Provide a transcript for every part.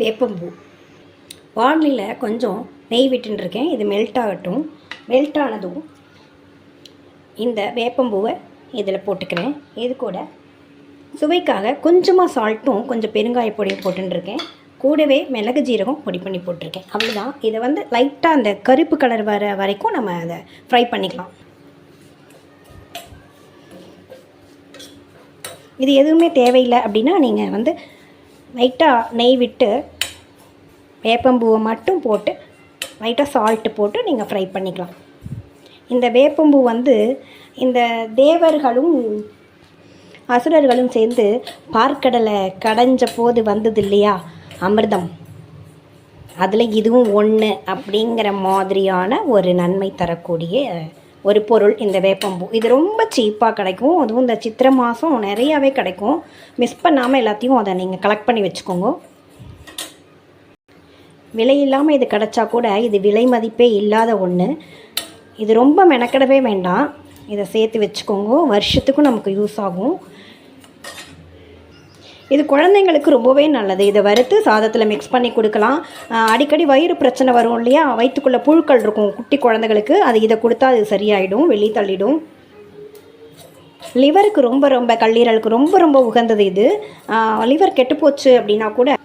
வேப்பம்பூ. வானிலையில் கொஞ்சம் நெய் விட்டுருக்கேன் இது மெல்ட் ஆகட்டும். மெல்ட் ஆனதும் இந்த வேப்பம்பூவை இதில் போட்டுக்கிறேன். இது கூட சுவைக்காக கொஞ்சமாக சால்ட்டும் கொஞ்சம் பெருங்காய பொடியும் போட்டுருக்கேன் கூடவே மிளகு ஜீரகம் பொடி பண்ணி போட்டிருக்கேன். அவ்வளோதான் இதை வந்து லைட்டாக அந்த கருப்பு கலர் வர வரைக்கும் நம்ம அதை ஃப்ரை பண்ணிக்கலாம். இது எதுவுமே தேவையில்லை அப்படின்னா நீங்கள் வந்து லைட்டாக நெய் விட்டு வேப்பம்பூவை மட்டும் போட்டு லைட்டாக சால்ட்டு போட்டு நீங்கள் ஃப்ரை பண்ணிக்கலாம். இந்த வேப்பம்பூ வந்து இந்த தேவர்களும் அசுரர்களும் சேர்ந்து பார்க்கடலை கடைஞ்ச போது வந்தது இல்லையா? அமிர்தம். அதில் இதுவும் ஒன்று அப்படிங்கிற மாதிரியான ஒரு நன்மை தரக்கூடிய ஒரு பொருள் இந்த வேப்பம்பூ. இது ரொம்ப சீப்பாக கிடைக்கும். அதுவும் இந்த சித்திரை மாதம் நிறையாவே கிடைக்கும். மிஸ் பண்ணாமல் எல்லாத்தையும் அதை நீங்கள் கலெக்ட் பண்ணி வச்சுக்கோங்க. விலை இல்லாமல் இது கிடச்சா கூட இது விலை மதிப்பே இல்லாத ஒன்று இது ரொம்ப மெனக்கிடவே வேண்டாம். இதை சேர்த்து வச்சுக்கோங்க. வருஷத்துக்கும் நமக்கு யூஸ் ஆகும். இது குழந்தைங்களுக்கு ரொம்பவே நல்லது. இதை வறுத்து சாதத்தில் மிக்ஸ் பண்ணி கொடுக்கலாம். அடிக்கடி வயிறு பிரச்சனை வரும் இல்லையா? வயிற்றுக்குள்ளே புழுக்கள் இருக்கும் குட்டி குழந்தைகளுக்கு. அது இதை கொடுத்தா அது சரியாயிடும் வெளியே தள்ளிடும். லிவருக்கு ரொம்ப ரொம்ப கல்லீரலுக்கு ரொம்ப ரொம்ப உகந்தது இது. லிவர் கெட்டுப்போச்சு அப்படின்னா கூட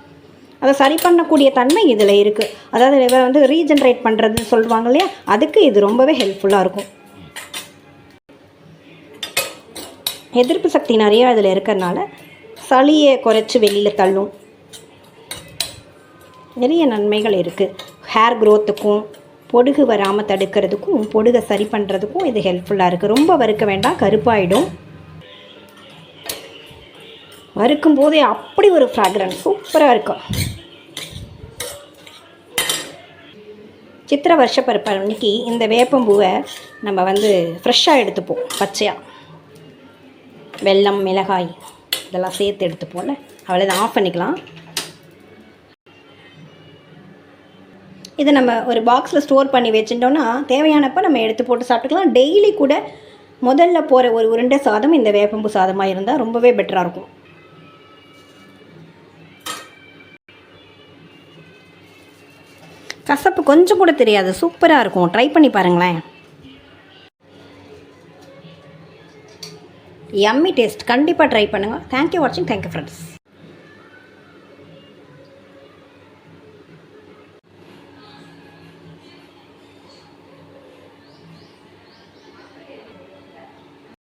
அதை சரி பண்ணக்கூடிய தன்மை இதில் இருக்குது அதாவது லிவர் வந்து ரீஜென்ரேட் பண்ணுறதுன்னு சொல்லுவாங்க இல்லையா? அதுக்கு இது ரொம்பவே ஹெல்ப்ஃபுல்லாக இருக்கும். எதிர்ப்பு சக்தி நிறையா இதில் இருக்கிறனால சளியை குறைச்சி வெளியில் தள்ளும். நிறைய நன்மைகள் இருக்குது ஹேர் க்ரோத்துக்கும் பொடுகு வராமல் தடுக்கிறதுக்கும் பொடுகை சரி பண்ணுறதுக்கும் இது ஹெல்ப்ஃபுல்லாக இருக்குது ரொம்ப வறுக்க வேண்டாம் கருப்பாயிடும். வறுக்கும் போதே அப்படி ஒரு ஃப்ராக்ரன்ஸ் சூப்பராக இருக்கும். சித்திரை வருஷப்பருப்பு அன்னைக்கு இந்த வேப்பம்பூவை நம்ம வந்து ஃப்ரெஷ்ஷாக எடுத்துப்போம் பச்சையாக வெல்லம் மிளகாய் இதெல்லாம் சேர்த்து எடுத்துப்போம்ல இதை ஆஃப் பண்ணிக்கலாம். இதை நம்ம ஒரு பாக்ஸில் ஸ்டோர் பண்ணி வச்சுட்டோன்னா தேவையானப்போ நம்ம எடுத்து போட்டு சாப்பிட்டுக்கலாம். டெய்லி கூட முதல்ல போகிற ஒரு உருண்டை சாதம் இந்த வேப்பம்பு சாதமாக இருந்தால் ரொம்பவே பெட்டராக இருக்கும். கசப்பு கொஞ்சம் கூட தெரியாது. சூப்பராக இருக்கும். ட்ரை பண்ணி பாருங்களேன். யம்மி டேஸ்ட் கண்டிப்பாக ட்ரை பண்ணுங்கள் தேங்க்யூ வாட்சிங் தேங்க்யூ ஃப்ரெண்ட்ஸ்